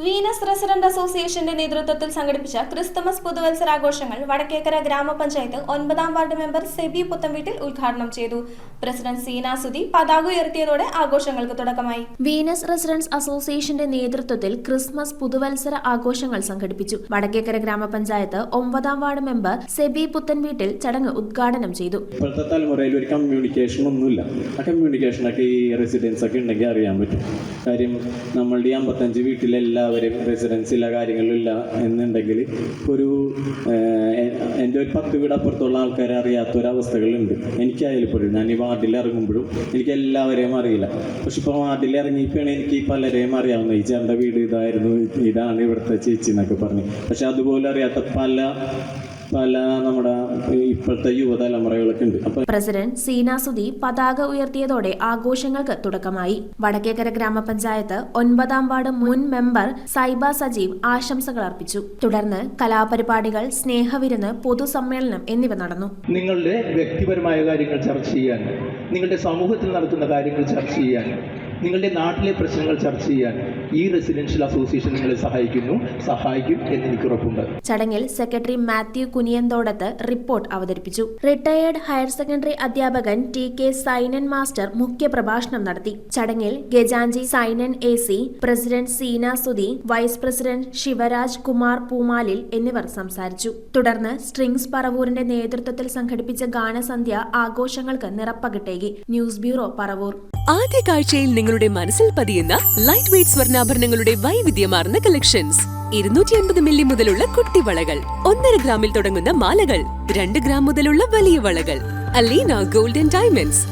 Venus resident അസോസിയേഷന്റെ നേതൃത്വത്തിൽ സംഘടിപ്പിച്ച ക്രിസ്തുമസ് പുതുവത്സരാഘോഷങ്ങൾ വടക്കേക്കര ഗ്രാമപഞ്ചായത്ത് ഒൻപതാം വാർഡ് മെമ്പർ സെബി പുത്തംവീട്ടിൽ ഉദ്ഘാടനം ചെയ്തു. പ്രസിഡന്റ് സീന സുധി പതാക ഉയർത്തിയതോടെ ആഘോഷങ്ങൾക്ക് തുടക്കമായി. വീനസ് റെസിഡൻസ് അസോസിയേഷന്റെ നേതൃത്വത്തിൽ ക്രിസ്മസ് പുതുവത്സര ആഘോഷങ്ങൾ സംഘടിപ്പിച്ചു. വടക്കേക്കര ഗ്രാമപഞ്ചായത്ത് ഒമ്പതാം വാർഡ് മെമ്പർ സെബി പുത്തൻവീട്ടിൽ ചടങ്ങ് ഉദ്ഘാടനം ചെയ്തു. ഇപ്പോഴത്തെ തലമുറയിൽ ഒരു കമ്മ്യൂണിക്കേഷൻ ഒന്നുമില്ല. ആ കമ്മ്യൂണിക്കേഷനൊക്കെ ഈ റെസിഡൻസ് ഒക്കെ ഉണ്ടെങ്കിൽ അറിയാൻ പറ്റും. കാര്യം നമ്മളുടെ ഈ വീട്ടിലെല്ലാവരും റെസിഡൻസില്ല കാര്യങ്ങളില്ല എന്നുണ്ടെങ്കിൽ ഒരു എന്റെ ഒരു പത്ത് വീട് അപ്പുറത്തുള്ള ആൾക്കാരെ അറിയാത്ത ഒരവസ്ഥകളുണ്ട് എനിക്കായാലും ഇപ്പോഴും ഞാൻ ഈ വാർഡിൽ ഇറങ്ങുമ്പോഴും എനിക്ക് എല്ലാവരെയും അറിയില്ല. പക്ഷെ ഇപ്പോൾ വാർഡിൽ ഇറങ്ങിയപ്പോഴാണ് എനിക്ക് പലരെയും അറിയാവുന്നത്. ഈ ചേട്ടന്റെ വീട് ഇതായിരുന്നു ഇതാണ് ഇവിടുത്തെ ചേച്ചി എന്നൊക്കെ പറഞ്ഞു. പക്ഷെ അതുപോലെ അറിയാത്ത പല പല നമ്മുടെ ഇപ്പോഴത്തെ യുവതലമുറകളൊക്കെ ഉണ്ട്. പ്രസിഡന്റ് സീന സുധി പതാക ഉയർത്തിയതോടെ ആഘോഷങ്ങൾക്ക് തുടക്കമായി. വടക്കേക്കര ഗ്രാമപഞ്ചായത്ത് ഒൻപതാം വാർഡ് മുൻ മെമ്പർ സൈബ സജീവ് ആശംസകൾ അർപ്പിച്ചു. തുടർന്ന് കലാപരിപാടികൾ സ്നേഹവിരുന്ന് പൊതുസമ്മേളനം എന്നിവ നടന്നു. നിങ്ങളുടെ വ്യക്തിപരമായ കാര്യങ്ങൾ ചർച്ച ചെയ്യാൻ നിങ്ങളുടെ സമൂഹത്തിൽ നടക്കുന്ന കാര്യങ്ങൾ ചർച്ച ചെയ്യാൻ നിങ്ങളുടെ നാട്ടിലെ പ്രശ്നങ്ങൾ ചർച്ച ചെയ്യാൻ ഈ റെസിഡൻഷ്യൽ അസോസിയേഷൻ നിങ്ങളെ സഹായിക്കുന്നു. സഹായിക്കും എന്ന് എനിക്ക് ഉറപ്പുണ്ട് ചടങ്ങിൽ സെക്രട്ടറി മാത്യു കുനിയന്തോടത്ത് റിപ്പോർട്ട് അവതരിപ്പിച്ചു. റിട്ടയേർഡ് ഹയർ സെക്കൻഡറി അധ്യാപകൻ ടി കെ സൈനൻ മാസ്റ്റർ മുഖ്യ പ്രഭാഷണം നടത്തി. ചടങ്ങിൽ ഗജാഞ്ചി Sainan A C president Seena Sudhi vice president Sivaraj Kumar Poomalil എന്നിവർ സംസാരിച്ചു. തുടർന്ന് സ്ട്രിങ്സ് പറവൂരിന്റെ നേതൃത്വത്തിൽ സംഘടിപ്പിച്ച ഗാനസന്ധ്യ ആഘോഷങ്ങൾക്ക് നിറപ്പകിട്ടേകി. News bureau Paravur. ആദ്യ കാഴ്ചയിൽ നിങ്ങളുടെ മനസ്സിൽ പതിയുന്ന ലൈറ്റ് വെയ്റ്റ് സ്വർണാഭരണങ്ങളുടെ വൈവിധ്യമാർന്ന കളക്ഷൻസ് ഇരുന്നൂറ്റി അൻപത് മില്ലി മുതലുള്ള കുട്ടിവളകൾ. ഒന്നര ഗ്രാമിൽ തുടങ്ങുന്ന മാലകൾ. രണ്ട് ഗ്രാം മുതലുള്ള വലിയ വളകൾ. Aleena golden diamonds.